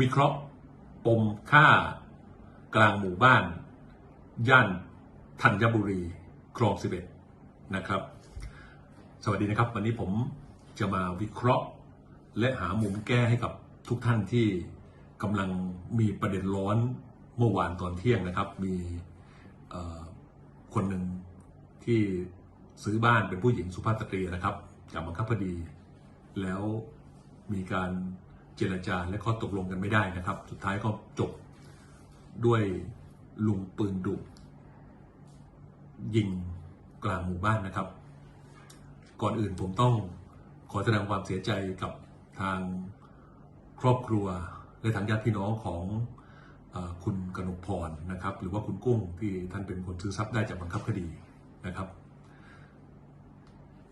วิเคราะห์ปมฆ่ากลางหมู่บ้าน ย่านธัญบุรีคลองสิบเอ็ดนะครับ สวัสดีนะครับ วันนี้ผมจะมาวิเคราะห์ และหามุมแก้ให้กับทุกท่านที่กำลังมีประเด็นร้อนเมื่อวานตอนเที่ยงนะครับ มีคนหนึ่งที่ซื้อบ้านเป็นผู้หญิงสุภาพสตรีนะครับจากบังคับคดี แล้วมีการ จรจาและข้อตกลงกันไม่ได้นะครับ สุดท้ายก็จบด้วยลุงปืนดุยิงกลางหมู่บ้านนะครับ ก่อนอื่นผมต้องขอแสดงความเสียใจกับทางครอบครัวและทางญาติพี่น้องของอคุณกนกพรนะครับ หรือว่าคุณกุ้งที่ท่านเป็นคนซื้อทรัพย์ได้จากบังคับคดีนะครับ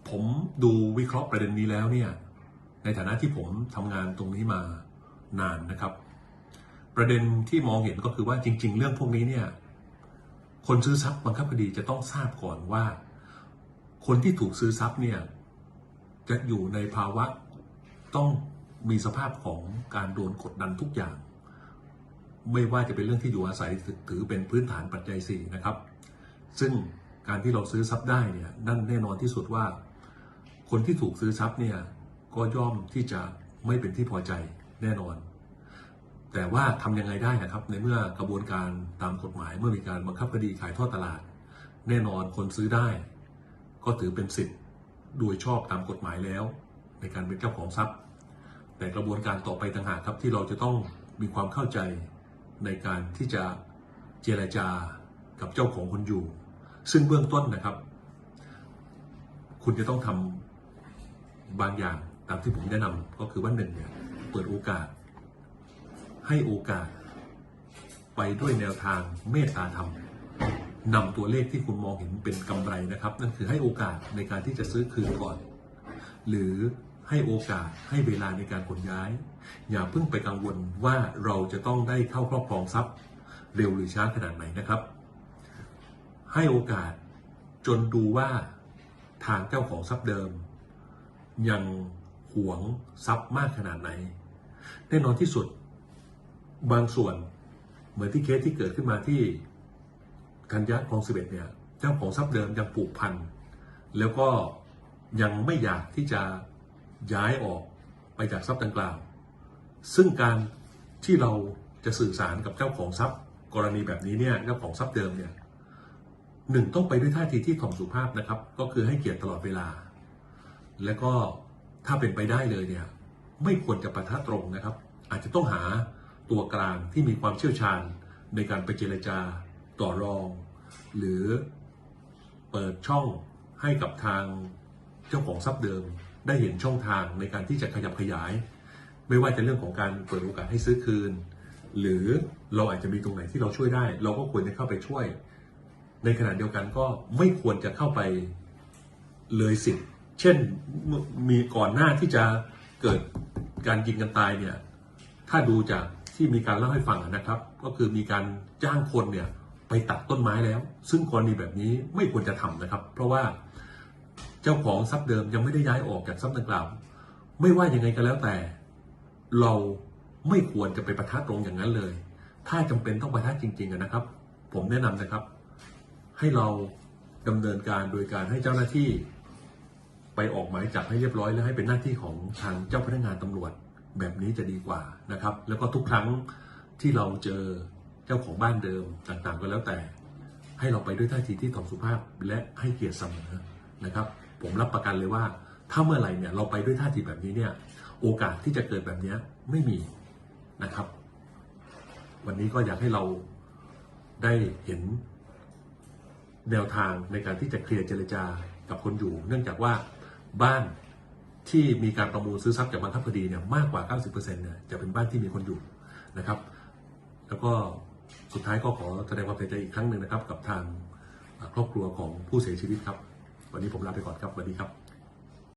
ผมดูวิเคราะห์ประเด็นนี้แล้วเนี่ย ในฐานะที่ผมทำงานตรงนี้มานานนะครับ ประเด็นที่มองเห็นก็คือว่าจริง ๆ เรื่องพวกนี้เนี่ยคนซื้อทรัพย์บังคับคดีจะต้องทราบก่อนว่า คนที่ถูกซื้อทรัพย์เนี่ยจะอยู่ในภาวะต้องมีสภาพของการโดนกดดันทุกอย่าง ไม่ว่าจะเป็นเรื่องที่อยู่อาศัยถือเป็นพื้นฐานปัจจัยสี่นะครับ ซึ่งการที่เราซื้อทรัพย์ได้เนี่ยนั่นแน่นอนที่สุดว่า คนที่ถูกซื้อทรัพย์เนี่ย ก็ย่อมที่จะไม่เป็นที่พอใจแน่นอน แต่ว่าทำยังไงได้นะครับ ในเมื่อกระบวนการตามกฎหมายเมื่อมีการบังคับคดีขายทอดตลาด แน่นอนคนซื้อได้ ก็ถือเป็นสิทธิ์โดยชอบตามกฎหมายแล้ว ในการเป็นเจ้าของทรัพย์ แต่กระบวนการต่อไปต่างหากครับที่เราจะต้องมีความเข้าใจในการที่จะเจรจากับเจ้าของคนอยู่ ซึ่งเบื้องต้นนะครับ คุณจะต้องทำบางอย่าง ตามที่ผมแนะนำก็คือว่าหนึ่งเนี่ยเปิดโอกาส ให้โอกาส ไปด้วยแนวทางเมตตาธรรมนำตัวเลขที่คุณมองเห็นเป็นกำไรนะครับ นั่นคือให้โอกาสในการที่จะซื้อคืนก่อน หรือให้โอกาสให้เวลาในการขนย้าย อย่าเพิ่งไปกังวลว่าเราจะต้องได้เข้าครอบครองทรัพย์ เร็วหรือช้าขนาดไหนนะครับ ให้โอกาสจนดูว่าทางเจ้าของทรัพย์เดิม ยัง หวงทรัพย์มากขนาดไหน แน่นอนที่สุด บางส่วนเหมือนที่เคสที่เกิดขึ้นมาที่กัญญาคลองสิบเอ็ดเนี่ยเจ้าของทรัพย์เดิมยังปลูกพัน แล้วก็ยังไม่อยากที่จะย้ายออกไปจากทรัพย์ดังกล่าว ซึ่งการที่เราจะสื่อสารกับเจ้าของทรัพย์ กรณีแบบนี้เนี่ยเจ้าของทรัพย์เดิมเนี่ยหนึ่งต้องไปด้วยท่าทีที่ถ่อมสุภาพนะครับ ก็คือให้เกียรติตลอดเวลา แล้วก็ ถ้าเป็นไปได้เลยเนี่ยไม่ควรจะปะทะตรงนะครับ อาจจะต้องหาตัวกลางที่มีความเชี่ยวชาญในการไปเจรจาต่อรอง หรือเปิดช่องให้กับทางเจ้าของทรัพย์เดิม ได้เห็นช่องทางในการที่จะขยับขยาย ไม่ว่าจะเรื่องของการเปิดโอกาสให้ซื้อคืน หรือเราอาจจะมีตรงไหนที่เราช่วยได้ เราก็ควรจะเข้าไปช่วย ในขณะเดียวกันก็ไม่ควรจะเข้าไปเลยสิทธิ์ เช่นมีก่อนหน้าที่จะเกิดการยิงกันตายเนี่ยถ้าดูจากที่มีการเล่าให้ฟังนะครับ ก็คือมีการจ้างคนเนี่ยไปตัดต้นไม้แล้ว ซึ่งกรณีแบบนี้ไม่ควรจะทำนะครับ เพราะว่าเจ้าของทรัพย์เดิมยังไม่ได้ย้ายออกจากทรัพย์ดังกล่าว ไม่ว่ายังไงก็แล้วแต่ เราไม่ควรจะไปประทัดตรงอย่างนั้นเลย ถ้าจำเป็นต้องประทัดจริงๆนะครับ ผมแนะนำนะครับ ให้เราดำเนินการโดยการให้เจ้าหน้าที่ ไปออกหมายจับให้เรียบร้อยแล้วให้เป็นหน้าที่ของทางเจ้าพนักงานตำรวจแบบนี้จะดีกว่านะครับ แล้วก็ทุกครั้งที่เราเจอเจ้าของบ้านเดิมต่างๆก็แล้วแต่ ให้เราไปด้วยท่าทีที่ถ่อมสุภาพและให้เกียรติเสมอนะครับ ผมรับประกันเลยว่า ถ้าเมื่อไหร่เนี่ยเราไปด้วยท่าทีแบบนี้เนี่ยโอกาสที่จะเกิดแบบนี้ไม่มีนะครับ วันนี้ก็อยากให้เราได้เห็นแนวทางในการที่จะเคลียร์เจรจากับคนอยู่ เนื่องจากว่า บ้านที่มีการประมูลซื้อทรัพย์จากบังคับคดีเนี่ยมากกว่า 90%เนี่ยจะเป็นบ้านที่มีคนอยู่นะครับ แล้วก็สุดท้ายก็ขอแสดงความเสียใจอีกครั้งหนึ่งนะครับ กับทางครอบครัวของผู้เสียชีวิตครับ วันนี้ผมลาไปก่อนครับสวัสดีครับ